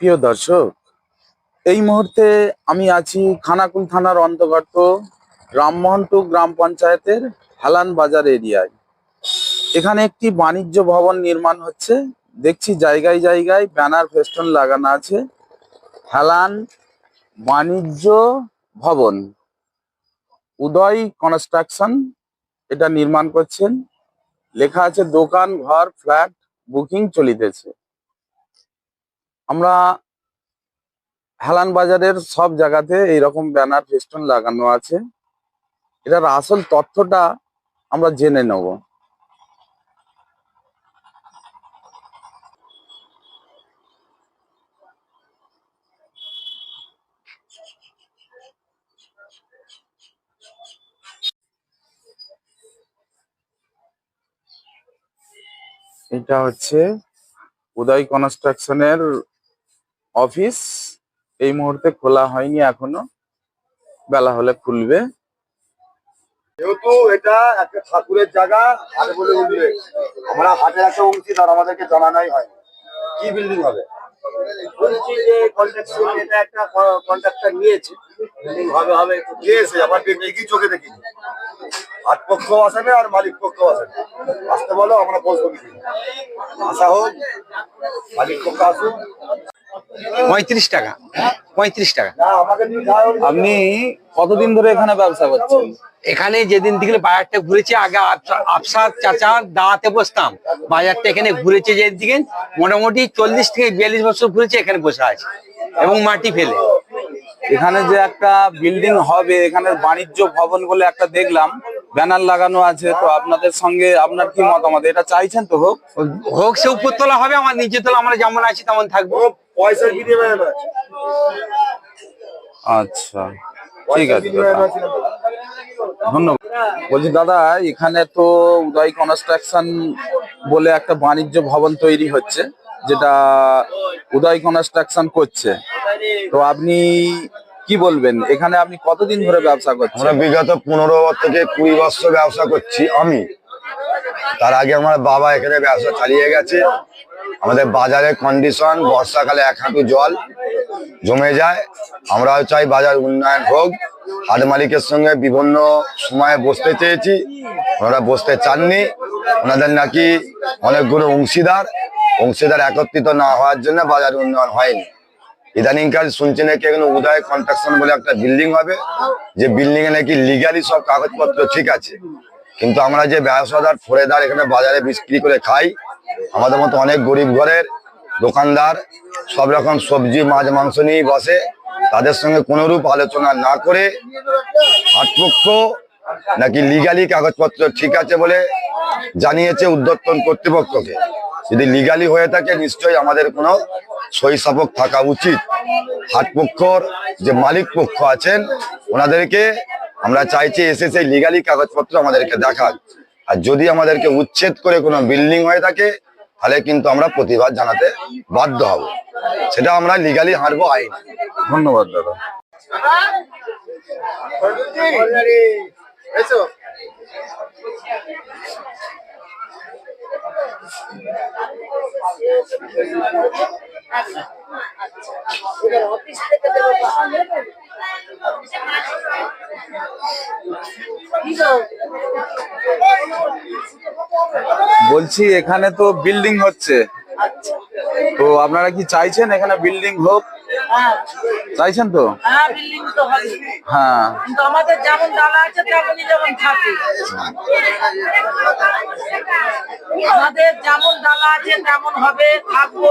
প্রিয় দর্শক, এই মুহূর্তে আমি আছি খানাকুল থানার অন্তর্গত রামমোহনটু গ্রাম পঞ্চায়েতের হেলান বাজার এরিয়ায়। এখানে একটি বাণিজ্য ভবন নির্মাণ হচ্ছে। দেখছি জায়গায় জায়গায় ব্যানার, ফেস্টুন লাগানো আছে। হেলান বাণিজ্য ভবন, উদয় কনস্ট্রাকশন এটা নির্মাণ করছেন। লেখা আছে, দোকান, ঘর, ফ্ল্যাট, বুকিং চলিতেছে। আমরা হেলান বাজারের সব জায়গাতে এইরকম ব্যানার, ফেস্টুন লাগানো আছে। এটার আসল তথ্যটা আমরা জেনে নেব। এটা হচ্ছে উদয় কনস্ট্রাকশনের অফিস এই মুহূর্তে খোলা হয়নি এখনও। বেলা হলে খুলবে। যেহেতু এটা একটা ঠাকুরের জায়গা হাট বলে উঠবে। আমরা হাটের একটা অংশীদার আমাদেরকে জানানোই হয় কি বিল্ডিং হবে? বলছি যে কন্ট্রাকশন এটা একটা কন্ট্রাক্টর নিয়েছে। বিল্ডিং হবে হবে কে আমার কি চোখে দেখি। হাট পক্ষ আসেনি আর মালিক পক্ষ আসেনি আসতে বলো আমরা বসবো কিছু। আসা হোক মালিক পক্ষ আসুক। পঁয়ত্রিশ টাকা। পঁয়ত্রিশ টাকা। আপনি কতদিন ধরে এখানে ব্যবসা করছেন? এখানে যেদিন থেকে বাজারটা ঘুরেছে আগে আফসার চাচার দাঁড়াতে বসতাম। বাজারটা এখানে ঘুরেছে যেদিকে মোটামুটি চল্লিশ থেকে বিয়াল্লিশ বছর ঘুরেছে এখানে বসে আছে এবং মাটি ফেলে। এখানে যে একটা বিল্ডিং হবে এখানে বাণিজ্য ভবন বলে একটা দেখলাম ব্যানার লাগানো আছে তো আপনাদের সঙ্গে আপনার কি মতামত? এটা চাইছেন তো হোক? হোক সে উপরতলা হবে আমার নিচে তলা আমরা যেমন আছি তেমন থাকব। পয়সার বিনিময়ে আচ্ছা ঠিক আছে। ধন্যবাদ। বলছি দাদা এখানে তো উদয় কনস্ট্রাকশন বলে একটা বাণিজ্য ভবন তৈরি হচ্ছে যেটা উদয় কনস্ট্রাকশন করছে। তো আপনি কি বলবেন? এখানে আপনি কতদিন ধরে ব্যবসা আমরা করছেন বিগত পনেরো থেকে কুড়ি বছর ব্যবসা করছি আমি। তার আগে আমার বাবা এখানে ব্যবসা চালিয়ে গেছে। আমাদের বাজারের কন্ডিশন বর্ষাকালে এক হাঁটু জল জমে যায়। আমরাও চাই বাজার উন্নয়ন হোক। হাট মালিকের সঙ্গে বিভিন্ন সময়ে বসতে চেয়েছি। ওনারা বসতে চাননি। ওনাদের নাকি অনেকগুলো অংশীদার। অংশীদার একত্রিত না হওয়ার জন্য বাজার উন্নয়ন হয়নি। ইদানিংকাল শুনছি নাকি এখানে উদয় কনস্ট্রাকশন বলে একটা বিল্ডিং হবে। যে বিল্ডিং এ নাকি লিগালি সব কাগজপত্র ঠিক আছে। কিন্তু আমরা যে ব্যবসাদার ফোরেদার এখানে বাজারে বিক্রি করে খাই আমাদের মতো অনেক গরিব ঘরের দোকানদার সব রকম সবজি, মাছ, মাংস নিয়েই বসে তাদের সঙ্গে কোনোরূপ আলোচনা না করে হাটপক্ষ নাকি লিগালি কাগজপত্র ঠিক আছে বলে জানিয়েছে উদ্যোতন কর্তৃপক্ষকে। যদি লিগালি হয়ে থাকে, নিশ্চয়ই আমাদের কোনো সাপক থাকা উচিত। হাটপক্ষর যে মালিক পক্ষ আছেন, ওনাদেরকে আমরা চাইছি এসে সেই লিগালি কাগজপত্র আমাদেরকে দেখাক। আর যদি আমাদেরকে উচ্ছেদ করে কোনো বিল্ডিং হয়ে থাকে তাহলে কিন্তু আমরা প্রতিবাদ জানাতে বাধ্য হব। সেটা আমরা লিগালি হারবো আইন ধন্যবাদ দাদা। এসো। বলছি এখানে তো বিল্ডিং হচ্ছে। তো আপনারা কি চাইছেন এখানে বিল্ডিং হোক? চাইছেন তো? হ্যাঁ বিল্ডিং তো হবে। হ্যাঁ। কিন্তু আমাদের যেমন ডালা আছে তেমনই যেমন থাকে। আমাদের যেমন ডালা আছে তেমন হবে থাকব।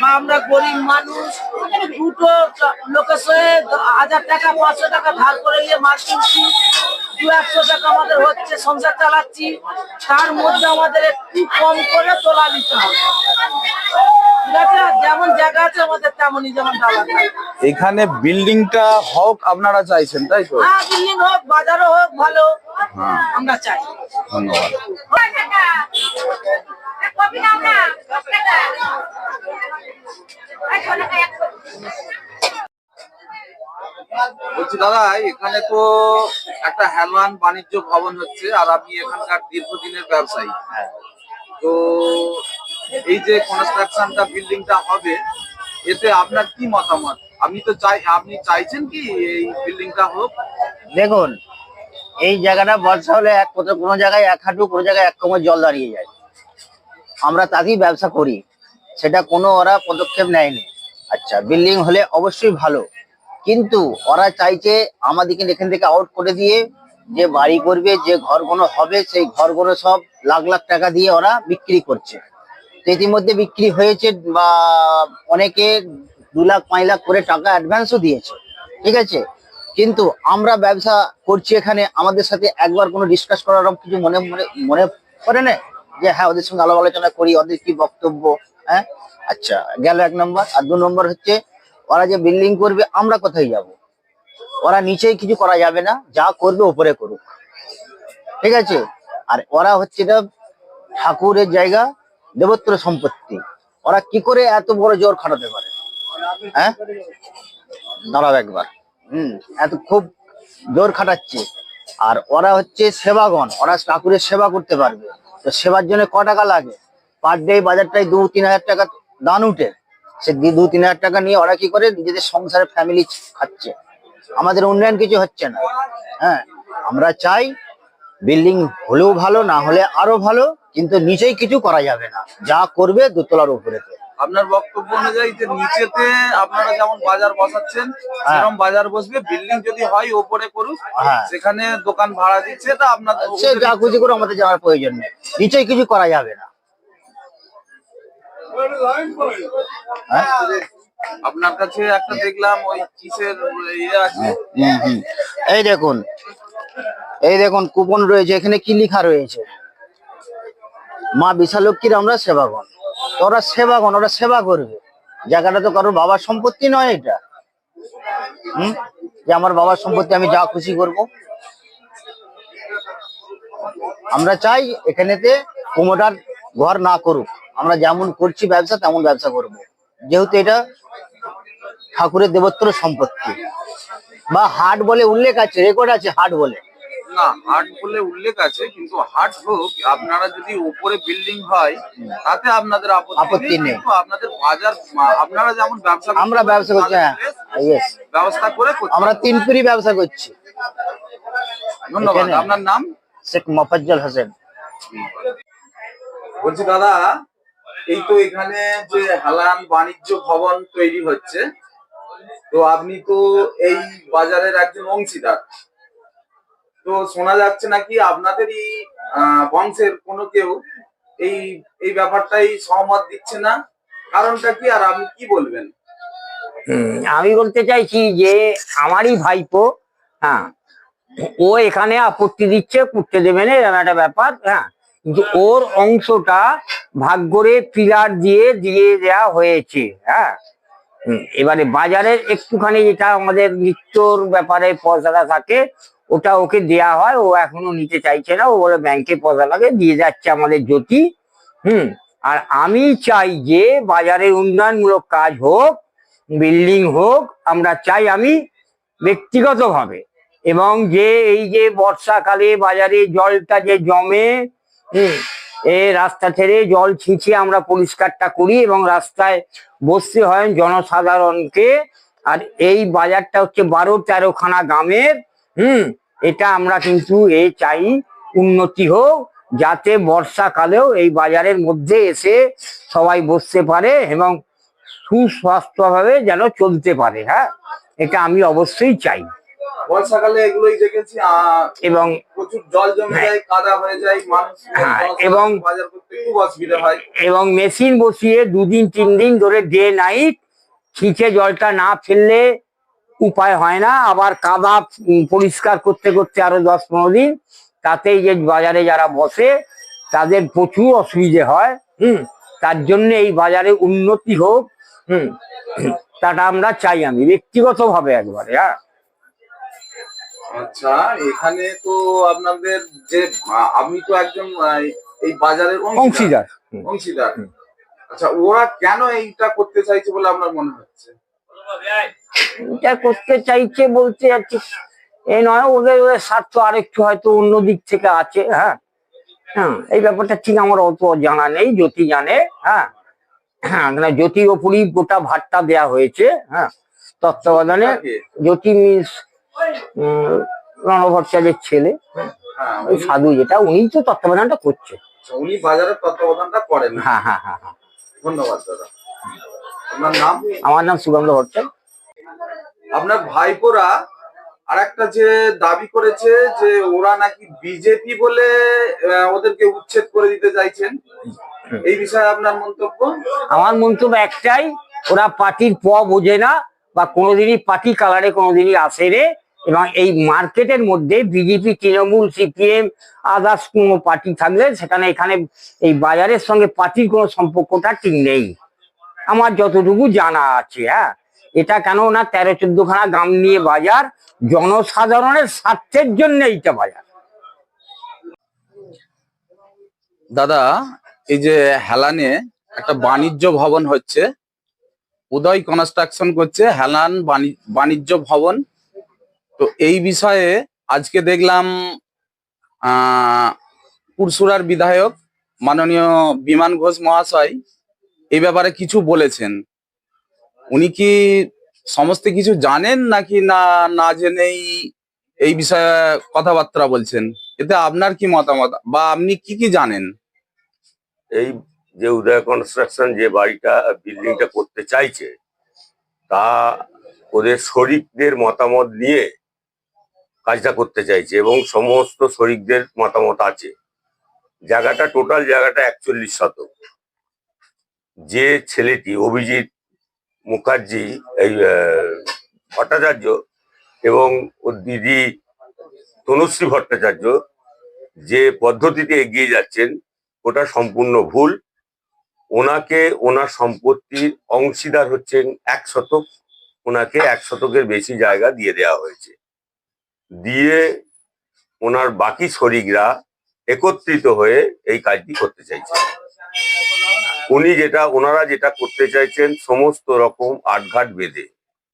বা আমরা গরিব মানুষ দুটো লোকের সঙ্গে হাজার টাকা পাঁচশো টাকা ধার করে নিয়ে মাছ কিনছি। দু একশো টাকা আমাদের হচ্ছে সংসার চালাচ্ছি। তার মধ্যে আমাদের একটু কম করে তোলা নিতে হবে। ঠিক আছে আর যেমন জায়গা আছে আমাদের তেমনই যেমন ডালা থাকে এখানে বিল্ডিংটা হোক আপনারা চাইছেন তাই তো? হ্যাঁ বিল্ডিং হোক বাজারও হোক ভালো। আমরা চাই। ধন্যবাদ। বলছি দাদা এখানে তো একটা হেলওয়ান বাণিজ্য ভবন হচ্ছে আর আপনি এখানকার দীর্ঘদিনের ব্যবসায়ী। তো এই যে কনস্ট্রাকশনটা বিল্ডিংটা হবে, এতে আপনার কি মতামত? আপনি তো চাই, আপনি চাইছেন কি এই বিল্ডিংটা হোক? দেখুন, এই জায়গাটা বর্ষা হলে এক কোথাও কোনো জায়গায় এক হাঁটু, কোনো জায়গায় এক কোমর জল দাঁড়িয়ে যায়। আমরা তাকেই ব্যবসা করি। সেটা কোনো ওরা পদক্ষেপ নেয়নি। আচ্ছা বিল্ডিং হলে অবশ্যই ভালো। কিন্তু ওরা চাইছে আমাদেরকে এখান থেকে আউট করে দিয়ে যে বাড়ি করবে, যে ঘরগুলো হবে, সেই ঘরগুলো সব লাখ লাখ টাকা দিয়ে ওরা বিক্রি করছে। তো ইতিমধ্যে বিক্রি হয়েছে বা অনেকে দু লাখ, পাঁচ লাখ করে টাকা অ্যাডভান্সও দিয়েছে। ঠিক আছে? কিন্তু আমরা ব্যবসা করছি এখানে, আমাদের সাথে একবার কোনো ডিসকাস করার কিছু মনে মনে মনে পড়ে না? যে হ্যাঁ ওদের সঙ্গে আলাপ আলোচনা করি, ওদের কি বক্তব্য হ্যাঁ? আচ্ছা গেল এক নম্বর। আর দু নম্বর হচ্ছে, ওরা যে বিল্ডিং করবে, আমরা কোথায় যাব? ওরা নিচেই কিছু করা যাবে না, যা করবে উপরে করুক। ঠিক আছে? আর ওরা হচ্ছে এটা ঠাকুরের জায়গা দেবত্র সম্পত্তি। ওরা কি করে এত বড় জোর খাটাতে পারে? হ্যাঁ? দাঁড়াও একবার। হম, এত খুব জোর খাটাচ্ছে। আর ওরা হচ্ছে সেবাগণ, ওরা ঠাকুরের সেবা করতে পারবে। তো সেবার জন্য ক টাকা লাগে? পার ডে বাজারটায় দু, তিন হাজার টাকা দান উঠে। সে দু তিন হাজার টাকা নিয়ে ওরা কি করে? নিজেদের সংসারে ফ্যামিলি খাচ্ছে। আমাদের উন্নয়ন কিছু হচ্ছে না। হ্যাঁ আমরা চাই বিল্ডিং হলেও ভালো, না হলে আরও ভালো। কিন্তু নিচেই কিছু করা যাবে না। যা করবে দোতলার উপরেতে। আপনার বক্তব্য অনুযায়ী যে নিচেতে আপনারা যেমন বাজার বসাচ্ছেন সেরকম বাজার বসবে। বিল্ডিং যদি হয় ওপরে করুক হ্যাঁ। সেখানে দোকান ভাড়া দিচ্ছে তা আপনাদের সে যা খুশি করে আমাদের যাওয়ার প্রয়োজন নেই। নিচেই কিছু করা যাবে না। হ্যাঁ? আপনার কাছে একটা দেখলাম ওই কিসের ইয়ে আছে। এই দেখুন এই দেখুন কুপন রয়েছে। এখানে কি লেখা রয়েছে? মা বিশালক্ষীর আমরা সেবাগণ ওরা সেবাগণ ওরা সেবা করবে। জায়গাটা তো কারোর বাবার সম্পত্তি নয় এটা। হুম? যে আমার বাবার সম্পত্তি আমি যা খুশি করব। আমরা চাই এখানেতে কুমোটার ঘর না করুক। আমরা যেমন করছি ব্যবসা, তেমন ব্যবসা করব। যেহেতু এটা ঠাকুরের দেবত্র সম্পত্তি। বা হাট বলে উল্লেখ আছে রেকর্ড আছে হাট বলে। না হাট বলে উল্লেখ আছে কিন্তু হাট হোক আপনারা যদি উপরে বিল্ডিং হয় তাতে আপনাদের আপত্তি নেই। আপনাদের বাজার আপনারা যেমন ব্যবসা আমরা ব্যবসা করছি হ্যাঁ ব্যবস্থা করে আমরা তিন পিড়ি ব্যবসা করছি। ধন্যবাদ। আপনার নাম? শেখ মোফাজ্জল হোসেন। বলছি দাদা এই তো এখানে যে হালান বাণিজ্য ভবন তৈরি হচ্ছে তো আপনি তো এই বাজারের একজন অংশীদার। তো শোনা যাচ্ছে নাকি আপনাদেরই বংশের কোনো কেউ এই এই ব্যাপারটাই সহমত দিচ্ছে না? কারণটা কি আর আপনি কি বলবেন? আমি বলতে চাইছি যে আমারই ভাইপো হ্যাঁ ও এখানে আপত্তি দিচ্ছে, করতে দেবে না, এরকম একটা ব্যাপার হ্যাঁ কিন্তু ওর অংশটা ভাগ করে পিলার দিয়ে দিয়ে দেওয়া হয়েছে হ্যাঁ। এবারে বাজারের একটুখানি যেটা আমাদের নিত্যর ব্যাপারে পয়সাটা থাকে ওটা ওকে দেয়া হয়, ও এখনও নিতে চাইছে না, ও বলে ব্যাংকে পয়সা লাগে, দিয়ে যাচ্ছে আমাদের জ্যোতি। হুম, আর আমি চাই যে বাজারের উন্নয়নমূলক কাজ হোক বিল্ডিং হোক, আমরা চাই আমি ব্যক্তিগতভাবে। এবং যে এই যে বর্ষাকালে বাজারে জলটা যে জমে, হুম, এ রাস্তা ছেড়ে জল ছিঁচিয়ে আমরা পরিষ্কারটা করি এবং রাস্তায় বসতে হয় জনসাধারণকে। আর এই বাজারটা হচ্ছে বারো তেরো খানা গ্রামের। হুম এটা আমরা কিন্তু এ চাই উন্নতি হোক যাতে বর্ষাকালেও এই বাজারের মধ্যে এসে সবাই বসতে পারে এবং সুস্বাস্থ্যভাবে যেন চলতে পারে হ্যাঁ? এটা আমি অবশ্যই চাই। বর্ষাকালে এগুলোই দেখেছি এবং প্রচুর জল জমে হ্যাঁ। যায় কাদা যায় মানুষ এবং- বাজার করতে খুব অসুবিধা হয়। এবং মেশিন বসিয়ে দুদিন তিন দিন ধরে ডে নাইট ছিঁচে জলটা না ফেললে উপায় হয় না আবার কাদা পরিষ্কার করতে করতে আরও দশ পনেরো দিন তাতেই যে বাজারে যারা বসে তাদের প্রচুর অসুবিধে হয়। হুম। তার জন্য এই বাজারে উন্নতি হোক হুম। তাটা আমরা চাই আমি ব্যক্তিগতভাবে একবারে হ্যাঁ। আচ্ছা এখানে তো আপনাদের যে আমি তো একজন এই বাজারের অংশীদার। অংশীদার। অংশীদার। আচ্ছা ওরা কেন এইটা করতে চাইছে বলে আপনার মনে হচ্ছে? এটা করতে চাইছে বলতে যাচ্ছি এ নয় ওদের ওদের স্বার্থ আরেকটু হয়তো অন্য দিক থেকে আছে হ্যাঁ। হ্যাঁ এই ব্যাপারটা ঠিক আমার অত জানা নেই জ্যোতি জানে হ্যাঁ। হ্যাঁ জ্যোতির ওপরই গোটা ভাতটা দেয়া হয়েছে হ্যাঁ। তত্ত্বাবধানে জ্যোতি মিস রণভ ভট্টাচার্যের ছেলে হ্যাঁ। ওই সাধু যেটা উনি তো তত্ত্বাবধানটা করছে। উনি বাজারের তত্ত্বাবধানটা করেন। হ্যাঁ হ্যাঁ হ্যাঁ হ্যাঁ। ধন্যবাদ দাদা। আমার নাম সুগন্ধ ভট্টাচার্য। আপনার ভাইপোরা আর একটা যে দাবি করেছে যে ওরা নাকি বিজেপি বলে ওদেরকে উচ্ছেদ করে দিতে চাইছেন। এই বিষয়ে আপনার মন্তব্য? আমার মন্তব্য একটাই, ওরা পার্টির প বোঝে না বা কোনোদিনই পার্টি কালারে কোনোদিনই আসে রে। এবং এই মার্কেটের মধ্যে বিজেপি, তৃণমূল, সিপিএম, আদার্স কোনো পার্টি থাকলে সেখানে, এখানে এই বাজারের সঙ্গে পার্টির কোনো সম্পর্কটা ঠিক নেই। আমার যতটুকু জানা আছে হ্যাঁ। এটা কেন না তেরো চোদ্দ খানা গ্রাম নিয়ে বাজার, জনসাধারণের স্বার্থের জন্য এইটা বাজার। দাদা, এই যে হেলানে একটা বাণিজ্য ভবন হচ্ছে, উদয় কনস্ট্রাকশন করছে হেলান বাণি- বাণিজ্য ভবন। তো এই বিষয়ে আজকে দেখলাম পুরসুরার বিধায়ক মাননীয় বিমান ঘোষ মহাশয় এই ব্যাপারে কিছু বলেছেন। উনি কি সমস্ত কিছু জানেন নাকি না না জেনেই এই বিষয়ে কথাবার্তা বলছেন? এতে আপনার কি মতামত? বা আপনি কি কি জানেন? এই যে উদয় কনস্ট্রাকশন যে বাড়িটা, বিল্ডিংটা করতে চাইছে, তা ওদের শরিকদের মতামত নিয়ে কাজটা করতে চাইছে এবং সমস্ত শরিকদের মতামত আছে। জায়গাটা, টোটাল জায়গাটা একচল্লিশ শতক। যে ছেলেটি, অভিজিৎ মুখার্জি, এই ভট্টাচার্য এবং ওর দিদি তনুশ্রী ভট্টাচার্য যে পদ্ধতিতে এগিয়ে যাচ্ছেন, ওটা সম্পূর্ণ ভুল। ওনাকে, ওনার সম্পত্তির অংশীদার হচ্ছেন এক শতক। ওনাকে এক শতকের বেশি জায়গা দিয়ে দেওয়া হয়েছে। দিয়ে ওনার বাকি শরিকরা একত্রিত হয়ে এই কাজটি করতে চাইছে। উনি যেটা, ওনারা যেটা করতে চাইছেন সমস্ত রকম আটঘাট বেঁধে।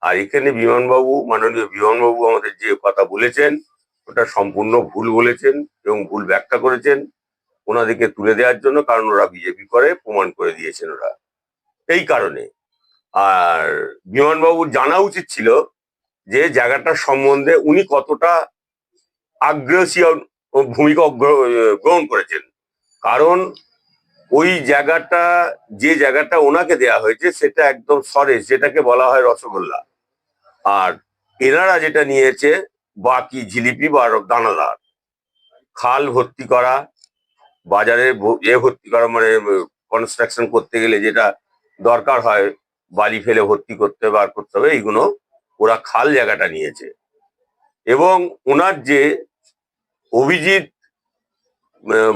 আর এখানে বিমানবাবু, মাননীয় বিমানবাবু আমাদের যে কথা বলেছেন, ওটা সম্পূর্ণ ভুল বলেছেন এবং ভুল ব্যাখ্যা করেছেন। ওনাদেরকে তুলে দেওয়ার জন্য, কারণ ওরা বিজেপি করে, প্রমাণ করে দিয়েছেন ওরা। এই কারণে। আর বিমানবাবুর জানা উচিত ছিল যে, জায়গাটার সম্বন্ধে উনি কতটা আগ্রাসী ভূমিকা গ্রহণ করেছেন। কারণ ওই জায়গাটা, যে জায়গাটা ওনাকে দেয়া হয়েছে, সেটা একদম সরেস যেটাকে বলা হয় রসগোল্লা। আর এনারা যেটা নিয়েছে, বাকি জিলিপি বা দানাদার। খাল ভর্তি করা, বাজারে এ ভর্তি করা মানে কনস্ট্রাকশন করতে গেলে যেটা দরকার হয়, বালি ফেলে ভর্তি করতে হবে আর করতে হবে, এইগুলো ওরা খাল জায়গাটা নিয়েছে। এবং ওনার যে অভিজিৎ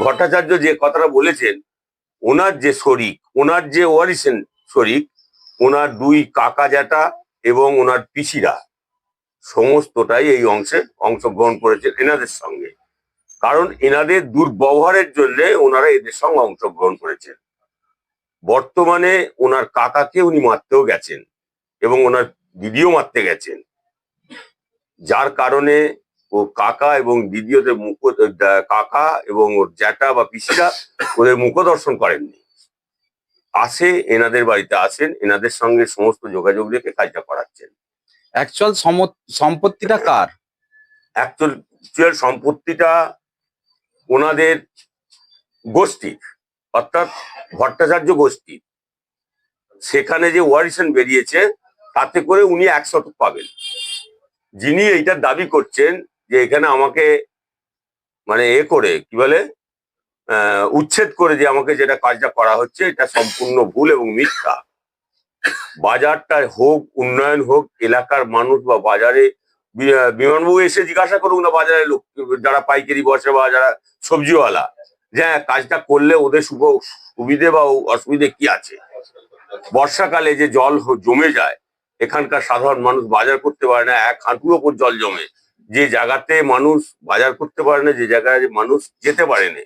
ভট্টাচার্য যে কথাটা বলেছেন ওনার যে শরিক, ওনার যে ওয়ারিসেন শরিক, ওনার দুই কাকা জ্যাঠা এবং ওনার পিসিরা সমস্তটাই এই অংশে অংশগ্রহণ করেছেন এনাদের সঙ্গে। কারণ এনাদের দুর্ব্যবহারের জন্য ওনারা এদের সঙ্গে অংশগ্রহণ করেছেন। বর্তমানে ওনার কাকাকে উনি মারতেও গেছেন এবং ওনার দিদিও মারতে গেছেন। যার কারণে ও কাকা এবং দিদি ওদের মুখ কাকা এবং ওর জ্যাঠা বা পিসিরা ওদের মুখ দর্শন করেননি। আসে এনাদের বাড়িতে আসেন এনাদের সঙ্গে সমস্ত যোগাযোগ রেখে কাজটা করাচ্ছেন। অ্যাকচুয়াল সম্পত্তিটা কার? অ্যাকচুয়াল সম্পত্তিটা ওনাদের গোষ্ঠীর অর্থাৎ ভট্টাচার্য গোষ্ঠী সেখানে যে ওয়ারিশন বেরিয়েছে তাতে করে উনি এক শতক পাবেন। যিনি এইটার দাবি করছেন যে এখানে আমাকে মানে এ করে কি বলে উচ্ছেদ করে যে আমাকে যেটা কাজটা করা হচ্ছে এটা সম্পূর্ণ ভুল এবং মিথ্যা। বাজারটা হোক উন্নয়ন হোক এলাকার মানুষ বা বাজারে বিমানবাবু এসে জিজ্ঞাসা করুক না বাজারে লোক যারা পাইকারি বসে বা যারা সবজিওয়ালা যে হ্যাঁ, কাজটা করলে ওদের শুভ সুবিধে বা অসুবিধে কি আছে? বর্ষাকালে যে জল জমে যায় এখানকার সাধারণ মানুষ বাজার করতে পারে না এক হাঁটুর ওপর জল জমে। যে জায়গাতে মানুষ বাজার করতে পারে না, যে জায়গায় মানুষ যেতে পারে না।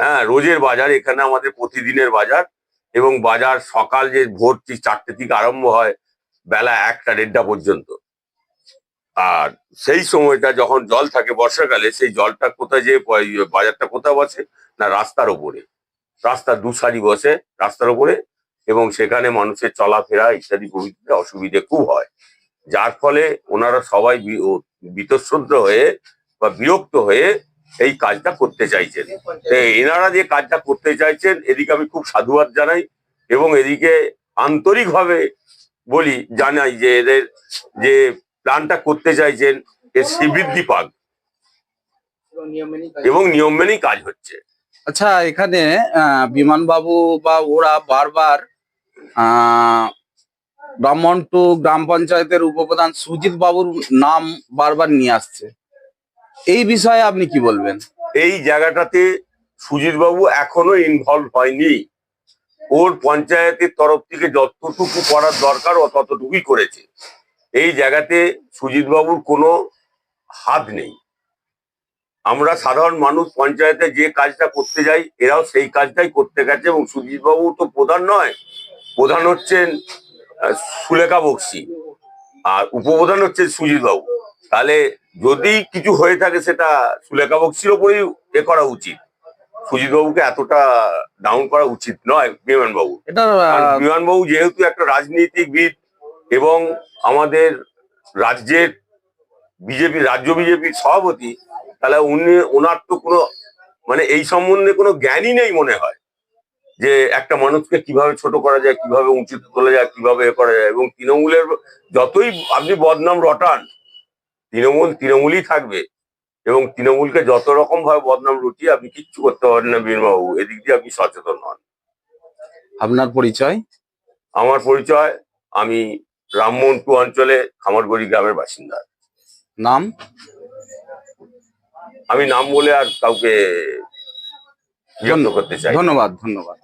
হ্যাঁ রোজের বাজার, এখানে আমাদের প্রতিদিনের বাজার এবং বাজার সকাল যে ভোর চারটে থেকে আরম্ভ হয়, বেলা একটা, দেড়টা পর্যন্ত। আর সেই সময়টা যখন জল থাকে বর্ষাকালে, সেই জলটা কোথায় যে বাজারটা কোথায় বসে? না, রাস্তার ওপরে। রাস্তার দুসারি বসে রাস্তার ওপরে এবং সেখানে মানুষের চলাফেরা ইত্যাদি প্রভৃতিতে অসুবিধে খুব হয়। যার ফলে ওনারা সবাই বীতশ্রদ্ধ হয়ে বা বিরক্ত হয়ে এই কাজটা করতে চাইছেন। এনারা যে কাজটা করতে চাইছেন এদিকে আমি খুব সাধুবাদ জানাই এবং এদিকে আন্তরিকভাবে বলি জানাই যে এদের যে প্ল্যানটা করতে চাইছেন এর শ্রীবৃদ্ধি পাক এবং নিয়ম মেনেই কাজ হচ্ছে। আচ্ছা এখানে আহ, বিমানবাবু বা ওরা বারবার আহ, ব্রাহ্মণ টু গ্রাম পঞ্চায়েতের উপপ্রধান সুজিত বাবুর নাম বারবার নিয়ে আসছে। এই বিষয়ে আপনি কি বলবেন? এই জায়গাটাতে সুজিত বাবু এখনও ইনভলভ হয়নি। ওর পঞ্চায়েতের তরফ থেকে যতটুকু করার দরকার ও ততটুকুই করেছে। এই জায়গাতে সুজিত বাবুর কোনো হাত নেই। আমরা সাধারণ মানুষ পঞ্চায়েতে যে কাজটা করতে যাই এরাও সেই কাজটাই করতে গেছে এবং সুজিত বাবু তো প্রধান নয়। প্রধান হচ্ছেন সুলেখা বক্সি। আর উপপ্রধান হচ্ছে সুজিত বাবু তাহলে যদি কিছু হয়ে থাকে সেটা সুলেখা বক্সির ওপরেই এ করা উচিত। সুজিত বাবুকে এতটা ডাউন করা উচিত নয় বিমান বাবু আহ, বিমানবাবু যেহেতু একটা রাজনীতিবিদ এবং আমাদের রাজ্যের বিজেপি রাজ্য বিজেপির সভাপতি তাহলে উনি ওনার তো কোনো মানে এই সম্বন্ধে কোনো জ্ঞানই নেই মনে হয়। যে একটা মানুষকে কীভাবে ছোট করা যায় কীভাবে উঁচুতে তোলা যায় কীভাবে এ করা যায় এবং তৃণমূলের যতই আপনি বদনাম রটান তৃণমূল তৃণমূলই থাকবে এবং তৃণমূলকে যত রকম ভাবে বদনাম রটিয়ে আপনি কিচ্ছু করতে পারেন না বীরবাবু। এদিক দিয়ে আপনি সচেতন হন। আপনার পরিচয়? আমার পরিচয় আমি রামমোহনপুর অঞ্চলে খামারগড়ি গ্রামের বাসিন্দা। নাম? আমি নাম বলে আর কাউকে করতে চাই ধন্যবাদ ধন্যবাদ।